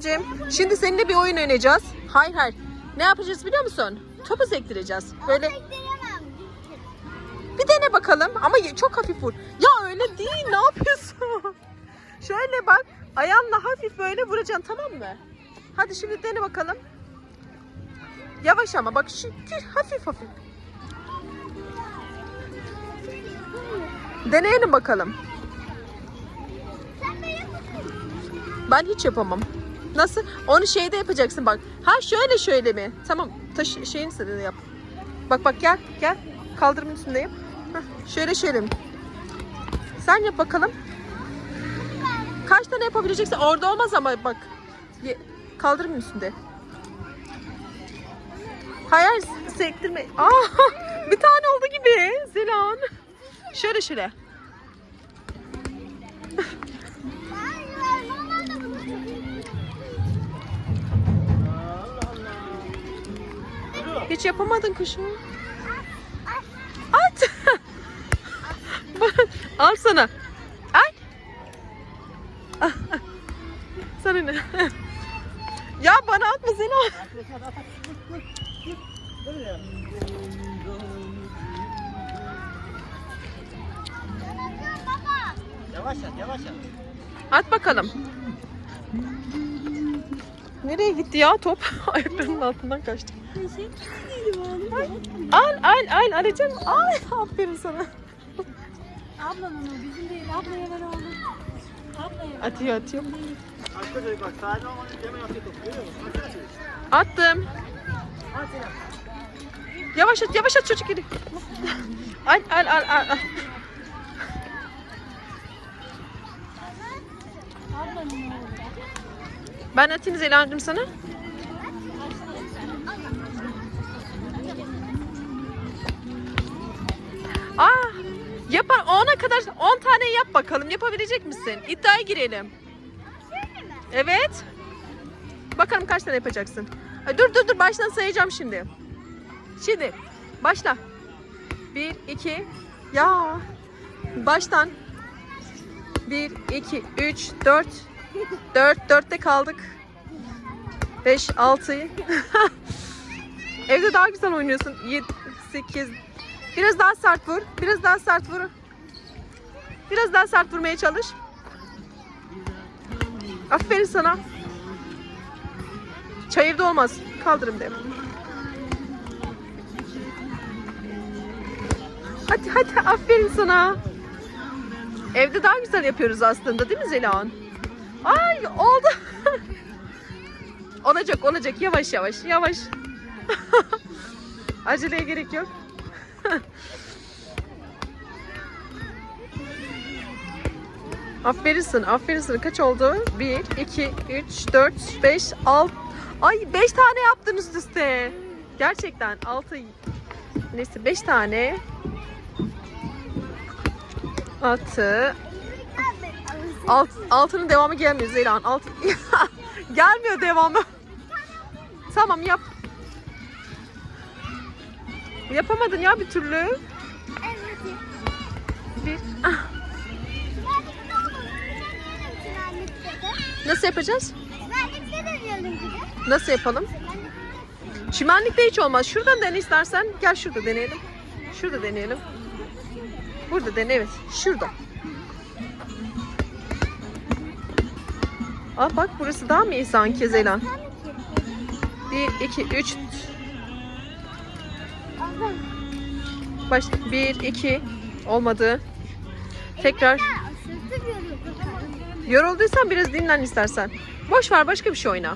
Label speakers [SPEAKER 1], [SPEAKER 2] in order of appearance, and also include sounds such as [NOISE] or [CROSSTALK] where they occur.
[SPEAKER 1] Cem, Şimdi seninle bir oyun oynayacağız. Hayır hayır. Ne yapacağız biliyor musun? Topu sektireceğiz. Böyle bir dene bakalım ama çok hafif vur. Ya öyle değil ne yapıyorsun? [LAUGHS] Şöyle bak ayağınla hafif böyle vuracaksın tamam mı? Hadi şimdi dene bakalım. Yavaş ama bak şu hafif hafif. Deneyelim bakalım. Ben hiç yapamam. Nasıl? Onu şeyde yapacaksın bak. Ha şöyle şöyle mi? Tamam. Taş şeyin istediğini yap. Bak bak gel gel. Kaldırımın üstündeyim. Hah, şöyle şöyle mi? Sen yap bakalım. Kaç tane yapabileceksin? Orada olmaz ama bak. Kaldırımın üstünde. Hayır sektirme. Aa, [LAUGHS] bir tane oldu gibi. Zilan. Şöyle şöyle. Hiç yapamadın kuşum. At. [LAUGHS] Al sana. Ay. [LAUGHS] sana ne? [LAUGHS] ya bana atma
[SPEAKER 2] baba.
[SPEAKER 3] Yavaş at, yavaş at.
[SPEAKER 1] At bakalım. Nereye gitti ya top? [LAUGHS] Ayaklarının altından kaçtı. Al al al Alican. Al aferin sana.
[SPEAKER 4] Ablanın o bizim değil. Ablaya ver oğlum. Ablaya ver.
[SPEAKER 1] Atıyor atıyor. Attım. Yavaş at, yavaş at çocuk gidi. Al, al, al, al. al.
[SPEAKER 4] Ablanın oğlu.
[SPEAKER 1] Ben atayım Zela'cığım sana. Aa, yapar 10'a kadar 10 tane yap bakalım. Yapabilecek misin? İddiaya girelim. Evet. Bakalım kaç tane yapacaksın. Dur dur dur baştan sayacağım şimdi. Şimdi başla. 1 2 ya baştan 1 2 3 4 4 4'te kaldık. 5 6 [LAUGHS] Evde daha güzel oynuyorsun. 7 8 Biraz daha sert vur. Biraz daha sert vur. Biraz daha sert vurmaya çalış. Aferin sana. Çay evde olmaz. Kaldırım de. Hadi hadi aferin sana. Evde daha güzel yapıyoruz aslında değil mi Zelan? Ay oldu. [LAUGHS] olacak olacak yavaş yavaş yavaş. [LAUGHS] Aceleye gerek yok. [LAUGHS] aferin sana, aferin sana. Kaç oldu? 1, 2, 3, 4, 5, 6. Ay 5 tane yaptın üst üste. Gerçekten 6. Neyse 5 tane. 6. Alt, altının devamı gelmiyor Zeylan. Alt... [LAUGHS] gelmiyor devamı. tamam yap. Yapamadın ya bir türlü. Bir. Nasıl yapacağız? Nasıl yapalım? Çimenlikte hiç olmaz. Şuradan dene istersen. Gel şurada deneyelim. Şurada deneyelim. Burada dene evet. Şurada. Aa bak burası daha mı iyi sanki Zeylan? 1, 2, 3.
[SPEAKER 2] Allah.
[SPEAKER 1] Baş, 1, 2. Olmadı. Tekrar. Yorulduysan biraz dinlen istersen. Boş ver başka bir şey oyna.